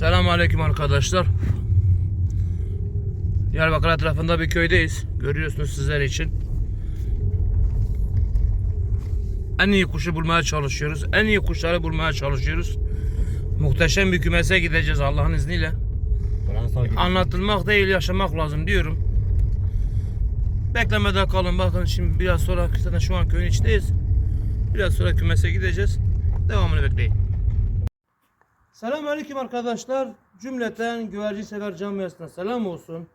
Selamünaleyküm arkadaşlar. Diyarbakır etrafında bir köydeyiz. Görüyorsunuz sizler için. En iyi kuşu bulmaya çalışıyoruz. En iyi kuşları bulmaya çalışıyoruz. Muhteşem bir kümese gideceğiz Allah'ın izniyle. Anlatılmak değil yaşamak lazım diyorum. Beklemede kalın bakın şimdi biraz sonra zaten şu an köyün içindeyiz. Biraz sonra kümese gideceğiz. Devamını bekleyin. Selamünaleyküm arkadaşlar. Cümleten güvercin sever camiasına selam olsun.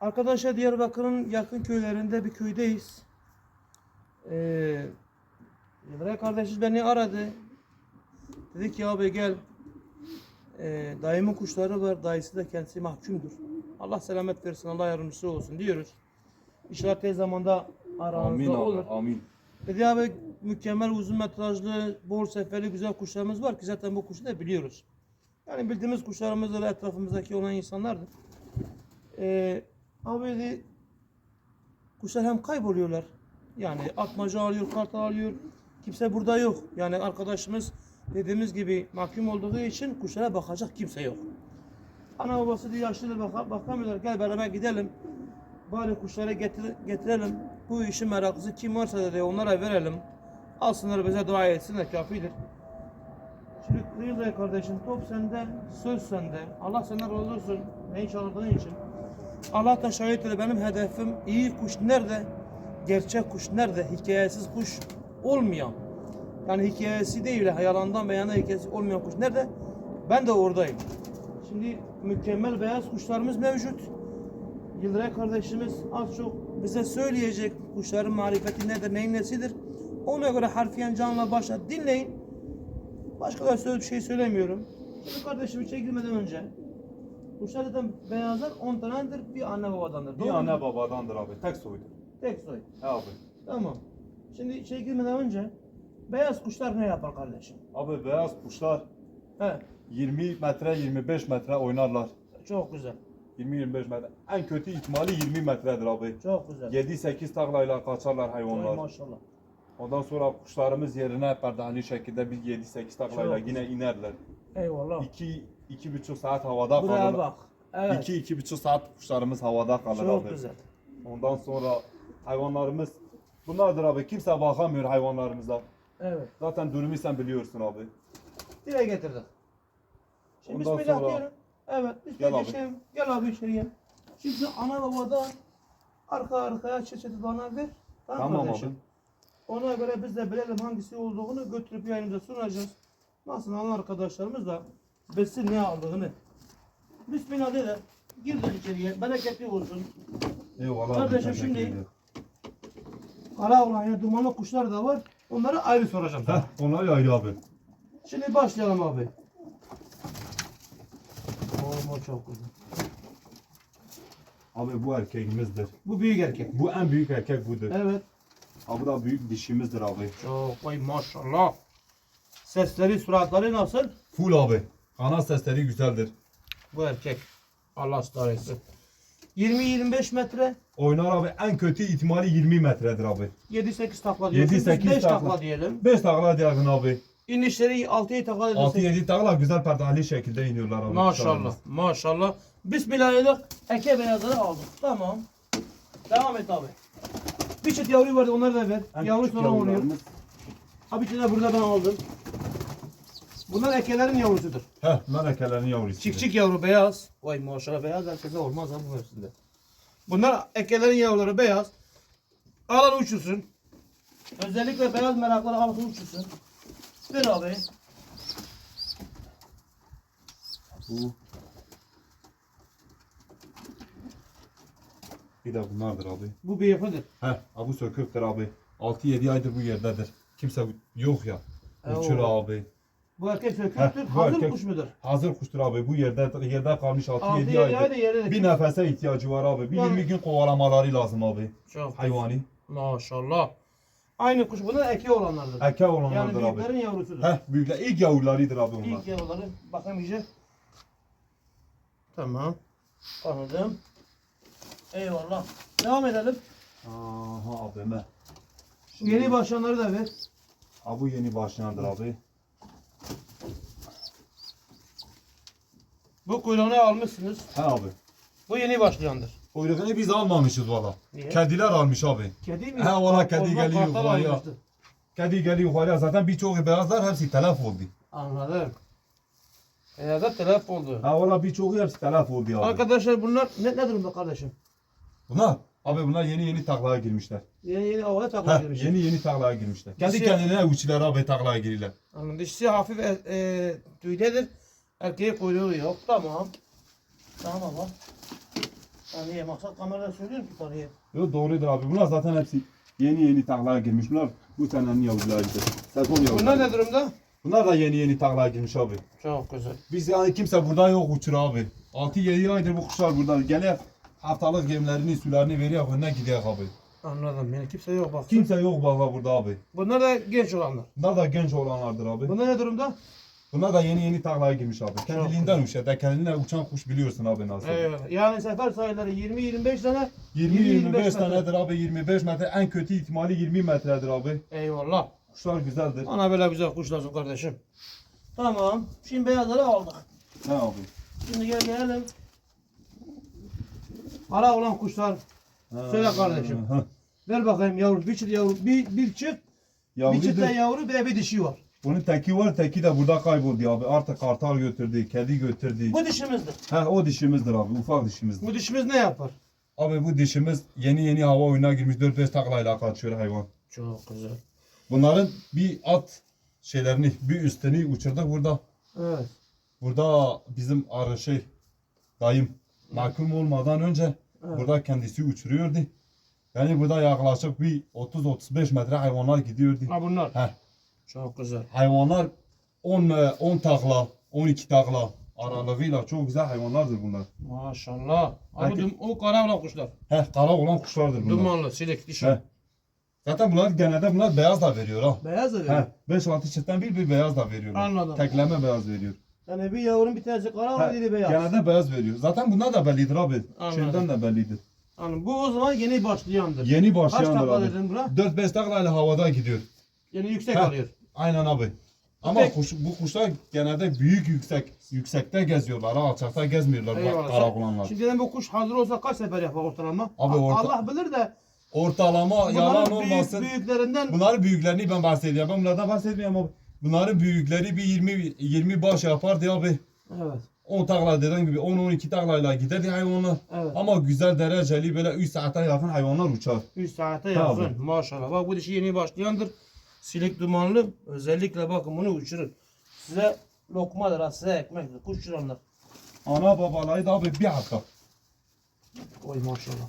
Arkadaşlar Diyarbakır'ın yakın köylerinde bir köydeyiz. Ee, Yıldıray kardeşimiz beni aradı. Dedi ki abi gel e, dayımın kuşları var. Dayısı da kendisi mahkumdur. Allah selamet versin. Allah yardımcısı olsun diyoruz. İnşallah tez zamanda aranızda Amin olur. amin. Dedi abi mükemmel uzun metrajlı, bol seferli güzel kuşlarımız var ki zaten bu kuşu da biliyoruz. Yani bildiğimiz kuşlarımız da etrafımızdaki olan insanlardır. Ee, abi dedi kuşlar hem kayboluyorlar. Yani atmaca alıyor, kartal alıyor. Kimse burada yok. Yani arkadaşımız dediğimiz gibi mahkum olduğu için kuşlara bakacak kimse yok. Ana babası diyor yaşlıdır baka, bakamıyorlar. Gel beraber gidelim. Bari kuşları getir, getirelim. Bu işin meraklısı kim varsa dedi onlara verelim. Alsınlar bize dua etsinler kafidir. Şimdi Yılday kardeşim top sende, söz sende. Allah senden razı olsun. Neyi çağırdığın için. Allah da şahittir benim hedefim iyi kuş nerede? Gerçek kuş nerede? Hikayesiz kuş olmayan. Yani hikayesi değil, yalandan beyana hikayesi olmayan kuş nerede? Ben de oradayım. Şimdi mükemmel beyaz kuşlarımız mevcut. Yıldıray kardeşimiz az çok bize söyleyecek kuşların marifeti nedir, neyin nesidir. Ona göre harfiyen canla başla dinleyin. Başka da söz bir şey söylemiyorum. Şimdi kardeşim içeri girmeden önce kuşlar zaten beyazlar 10 tanedir, bir anne babadandır. Bir Doğru anne mu? babadandır abi, tek soydur. Tek soy. He abi. Tamam. Şimdi içeri girmeden önce beyaz kuşlar ne yapar kardeşim? Abi beyaz kuşlar He, 20 metre 25 metre oynarlar. çok güzel. 20-25 metre. En kötü ihtimali 20 metredir abi. Çok güzel. 7-8 taklayla kaçarlar hayvanlar. maşallah. Ondan sonra kuşlarımız yerine aynı şekilde bir 7-8 taklayla Çok yine inerler. Eyvallah. 2 2,5 saat havada Buraya kalırlar. bak. Evet. 2-2,5 saat kuşlarımız havada kalır çok abi. güzel. Ondan sonra hayvanlarımız bunlardır abi. Kimse bakamıyor hayvanlarımıza. Evet. Zaten durumu sen biliyorsun abi. Dile getirdik. Şimdi Ondan bismillah sonra- diyorum. Evet. Biz Gel abi. geçelim. Gel abi içeriye. Şimdi ana babadan arka arkaya çeçeti bana ver. Tamam, Tamam kardeşim. abi. Ona göre biz de bilelim hangisi olduğunu götürüp yayınımıza sunacağız. Nasıl alan arkadaşlarımız da bilsin ne aldığını. Bismillah dedi. Girdik içeriye. Bereketli olsun. Eyvallah. Kardeşim şimdi-. Kara olan ya dumanlı kuşlar da var. Onları ayrı soracağım. Heh, onlar ayrı abi. Şimdi başlayalım abi. Oo çok güzel. Abi bu erkeğimizdir. Bu büyük erkek. Bu en büyük erkek budur. Evet. Abi da büyük dişimizdir abi. Çok vay maşallah. Sesleri, suratları nasıl? Full abi. Kanat sesleri güzeldir. Bu erkek. Allah ısrar etsin. 20-25 metre, Oynar abi en kötü ihtimali 20 metredir abi. 7-8 takla diyoruz. 7-8 5 takla. takla. diyelim. 5 takla diyorsun abi. İnişleri 6'ya takla diyoruz. 6-7 takla güzel perdali şekilde iniyorlar abi. Maşallah, kuşlarımız. maşallah. Bismillahirrahmanirrahim. Eke beyazları aldık. Tamam. Devam et abi. Bir çift yavru vardı onları da ver. Yavru sonra oluyor. Abi bir tane burada ben aldım. Bunlar ekelerin yavrusudur. Heh, melekelerin yavrusu. Çik çik yavru beyaz. Vay maşallah beyaz herkese olmaz ha bu mevsimde. Bunlar ekelerin yavruları beyaz. Alan uçursun. Özellikle beyaz merakları alan uçursun. Ver abi. Bu. Bir de bunlardır abi. Bu bir yapıdır. Heh, Abu Sökük'tür abi. 6-7 aydır bu yerdedir. Kimse yok ya. Uçur abi. Bu erkek Heh, söküktür. bu Hazır erkek- kuş mudur? Hazır kuştur abi. Bu yerde yerde kalmış 6-7 6-7 aydır. Bir nefese ihtiyacı var abi. Bir Yani- 20 gün kovalamaları lazım abi. Çok Hayvani. Maşallah. Aynı kuş bunlar eke olanlardır. Yani olanlardır abi. büyüklerin yavrusudur. Heh, büyükler. ilk yavrularıdır abi onlar. İlk yavruları bakayım iyice. Tamam. Anladım. Eyvallah. Devam edelim. Aha abime. Şu yeni başlayanları da ver. Abi bu yeni başlayandır abi. Bu kuyruğunu almışsınız. He abi. Bu yeni başlayandır. Kuyruğunu biz almamışız valla. Niye? Kediler almış abi. Kedi mi? He, valla kedi geliyor, Kartal var ya. almıştı. Kedi geliyor yukarıya zaten birçoğu beyazlar hepsi telef oldu. Anladım. Da telef oldu. Ha valla birçoğu hepsi telef oldu abi. Arkadaşlar bunlar ne, ne durumda kardeşim? Bunlar abi bunlar yeni yeni taklaya girmişler. Yeni yeni havaya takla Heh, girmiş. yeni yeni taklaya girmişler. Kendi Dişi- kendine uçular abi taklaya girirler. Anladım. Dişisi hafif e, e, tüydedir. Erkeğe kuyruğu yok. Tamam. Tamam baba. Saniye maksat kamerada söylüyorum ki saniye. Yo doğrudur abi. Bunlar zaten hepsi yeni yeni taklaya girmiş. Bunlar bu senenin yavrularıdır. Sezon yavruları. Bunlar ne durumda? Bunlar da yeni yeni taklaya girmiş abi. Çok güzel. Biz yani kimse burada yok uçur abi. 6-7 aydır bu kuşlar burada. Gelir haftalık yemlerini, sularını veriyor. Önden gidiyor abi. Anladım. Yani kimse yok bak. Kimse yok valla burada abi. Bunlar da genç olanlar. Bunlar da genç olanlardır abi. Bunlar ne durumda? Bunlar da yeni yeni taklaya girmiş abi. Kendiliğinden uçuyor. De kendine uçan kuş biliyorsun abi nasıl. Eyvallah. Yani sefer sayıları 20-25 tane. 20-25 metre. tanedir abi. 25 metre. En kötü ihtimali 20 metredir abi. Eyvallah. Kuşlar güzeldir. Bana böyle güzel kuş lazım kardeşim. Tamam. Şimdi beyazları aldık. Ne abi? Şimdi gel gelelim. Ara olan kuşlar. Söyle kardeşim. Ha. Ver bakayım yavru. Bir çift yavru. Bir, bir çift. Bir çift de yavru bir de bir dişi var. Bunun teki var. Teki de burada kayboldu abi. Artık kartal götürdü. Kedi götürdü. Bu dişimizdir. Ha o dişimizdir abi. Ufak dişimizdir. Bu dişimiz ne yapar? Abi bu dişimiz yeni yeni hava oyununa girmiş 4-5 taklayla kaçıyor hayvan. Çok güzel. Bunların bir at şeylerini, bir üstünü uçurduk burada. Evet. Burada bizim arı şey dayım mahkum olmadan önce Evet. burada kendisi uçuruyordu. Yani burada yaklaşık bir 30-35 metre hayvanlar gidiyordu. Ha bunlar. Heh, Çok güzel. hayvanlar 10 e, 10 takla, 12 takla aralığıyla çok güzel hayvanlardır bunlar. Maşallah. Abi Belki- o kara olan kuşlar. Heh, kara olan kuşlardır bunlar. Dumanlı, silik, dişi. Heh. Zaten bunlar genelde bunlar beyaz da veriyor ha. Beyaz da He, veriyor. 5-6 çiftten bir bir beyaz da veriyorlar. Anladım. Tekleme beyaz veriyor. Yani bir yavrun bir tanesi kara He, biri beyaz. Genelde beyaz veriyor. Zaten bunlar da bellidir abi. Anladım. Şeyden de bellidir. Yani bu o zaman yeni başlayandır. Yeni Kaç başlayandır takla abi. dedin buna? 4-5 taklayla havada gidiyor. Yani yüksek He. alıyor. Aynen abi. Ama Peki. kuş, bu kuşlar genelde büyük yüksek yüksekte geziyorlar. ha, Alçakta gezmiyorlar bu Eyvallah. karakulanlar. Şimdi dedim bu kuş hazır olsa kaç sefer yapar ortalama? Abi orta- Allah bilir de Ortalama yalan bunların büyük, olmasın. büyüklerinden Bunların büyüklerini ben bahsediyorum. Ben bunlardan bahsetmiyorum ama bunların büyükleri bir 20 20 baş yapardı abi. Evet. 10 takla dediğim gibi 10-12 taklayla giderdi hayvanlar. Evet. Ama güzel dereceli böyle 3 saate yakın hayvanlar uçar. 3 saate Tabii. yakın. Maşallah. Bak bu dişi yeni başlayandır. Silik dumanlı. Özellikle bakın bunu uçurun. Size lokmadır ha size ekmektir. Kuş uçuranlar. Ana babaları da abi bir hafta. Oy maşallah.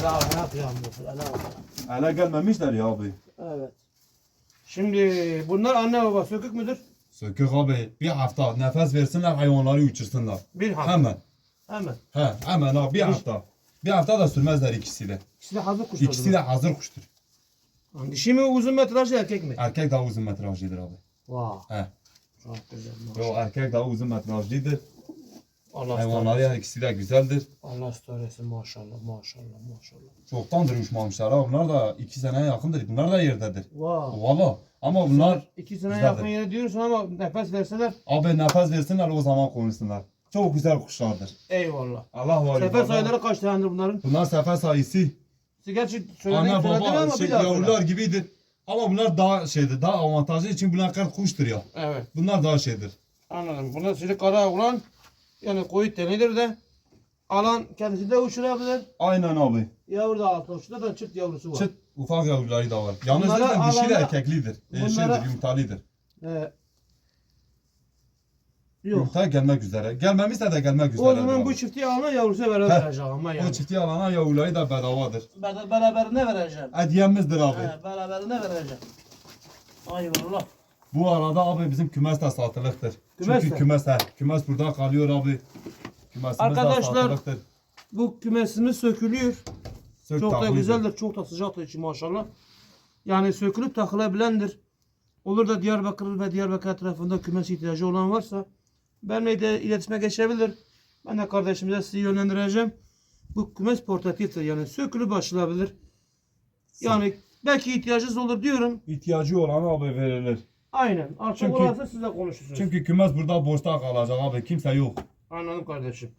Ela ne yapıyor bu? Ela Ele gelmemişler ya abi. Evet. Şimdi bunlar anne baba sökük müdür? Sökük abi bir hafta nefes versinler hayvanları uçursunlar. Bir hafta. Hemen. Hemen. He hemen abi bir hafta. Bir hafta da sürmezler ikisi de. İkisi de hazır kuşlar. İkisi de hazır kuştur. Yani Dişi mi uzun metrajlı erkek mi? Erkek daha uzun metrajlıdır abi. Vay. He. Çok güzel. Yo erkek daha uzun metrajlıdır. Allah Hayvanları ya ikisi de güzeldir. Allah ısrar etsin maşallah maşallah maşallah. Çoktandır uçmamışlar ha. Bunlar da iki seneye yakındır. Bunlar da yerdedir. Vay. Valla. Ama bunlar İki sene Güzeldir. yakın yere diyorsun ama nefes verseler abi nefes versinler o zaman konuşsunlar. Çok güzel kuşlardır. eyvallah. Allah var. Sefer sayıları kaç tanedir bunların? Bunlar sefer sayısı Siz gerçi söyledin, ana söyledin baba ama şey, bir daha yavrular söyle. gibidir. Ama bunlar daha şeydir, daha avantajlı için bunlar kart kuştur ya. Evet Bunlar daha şeydir. anladım. Bunda silik kara olan yani koyu tenidir de alan kendisi de uçurabilir. Aynen abi. Yavru da altı uçta da çıt yavrusu var. Çıt ufak yavruları da var. Yalnız Bunlara zaten dişi de erkeklidir. E, bunlara- şeydir, yumurtalıdır. Ee, yok. Yumurta gelmek üzere. Gelmemişse de gelmek üzere. O zaman bu çifti alana yavrusu beraber Heh. vereceğim ama O yani. çifti alana yavruları da bedavadır. Ber- Beraberine vereceğim. Hediyemizdir abi. He, beraberine vereceğim. Eyvallah. Bu arada abi bizim kümes de satılıktır. Kümes Çünkü de? kümes he. Kümes burada kalıyor abi. Kümesimiz Arkadaşlar, de satılıktır. Bu kümesimiz sökülüyor. Sök Çok da güzeldir. Çok da sıcaktır içi maşallah. Yani sökülüp takılabilendir. Olur da Diyarbakır ve Diyarbakır etrafında kümes ihtiyacı olan varsa benimle de iletişime geçebilir. Ben de kardeşimize sizi yönlendireceğim. Bu kümes portatiftir yani sökülüp açılabilir. Yani belki ihtiyacınız olur diyorum. İhtiyacı olan abi verilir. Aynen. Artık Çünkü- orası size konuşursunuz. Çünkü kümes burada boşta kalacak abi. Kimse yok. Anladım kardeşim.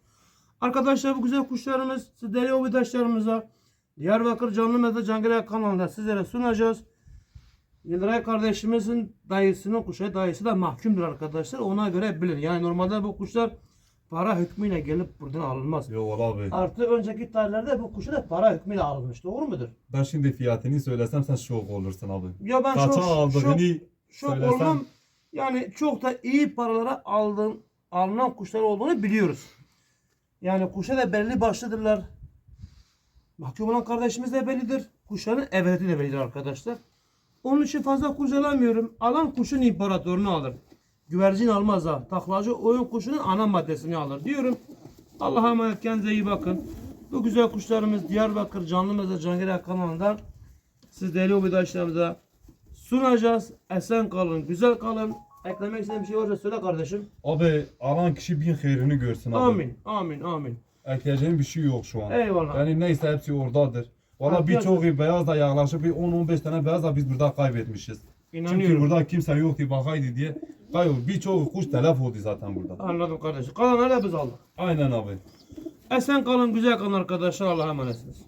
Arkadaşlar bu güzel kuşlarımız deli obidaşlarımıza Diyarbakır Canlı Mezar Cangire kanalında sizlere sunacağız. Yıldıray kardeşimizin dayısının kuşu dayısı da mahkumdur arkadaşlar. Ona göre bilin. Yani normalde bu kuşlar para hükmüyle gelip buradan alınmaz. Yok abi. Artı önceki tarihlerde bu kuşu da para hükmüyle alınmış. Doğru mudur? Ben şimdi fiyatını söylesem sen şok olursun abi. Ya ben Kaça çok, çok, aldığını çok söylesem. olmam. Yani çok da iyi paralara aldığın, alınan kuşlar olduğunu biliyoruz. Yani kuşa da belli başlıdırlar. Mahkum olan kardeşimiz de bellidir. Kuşların evreti de bellidir arkadaşlar. Onun için fazla kurcalamıyorum. Alan kuşun imparatorunu alır. Güvercin almaz ha. Taklacı oyun kuşunun ana maddesini alır diyorum. Allah'a emanet kendinize iyi bakın. Bu güzel kuşlarımız Diyarbakır Canlı Mezar Cangire kanalından siz değerli obidaşlarımıza sunacağız. Esen kalın, güzel kalın. Eklemek istediğin bir şey varsa söyle kardeşim. Abi alan kişi bin hayırını görsün abi. Amin, amin, amin. Ekleyeceğim bir şey yok şu an. Eyvallah. Yani neyse hepsi oradadır. Valla Ha, birçoğu beyaz da yaklaşık bir 10-15 tane beyaz da biz burada kaybetmişiz. Çünkü İnanıyorum. burada kimse yoktu bakaydı diye. Kaybol. Birçoğu kuş telef oldu zaten burada. Anladım kardeşim. Kalanları da biz aldık. Aynen abi. Esen kalın, güzel kalın arkadaşlar. Allah'a emanetsiniz.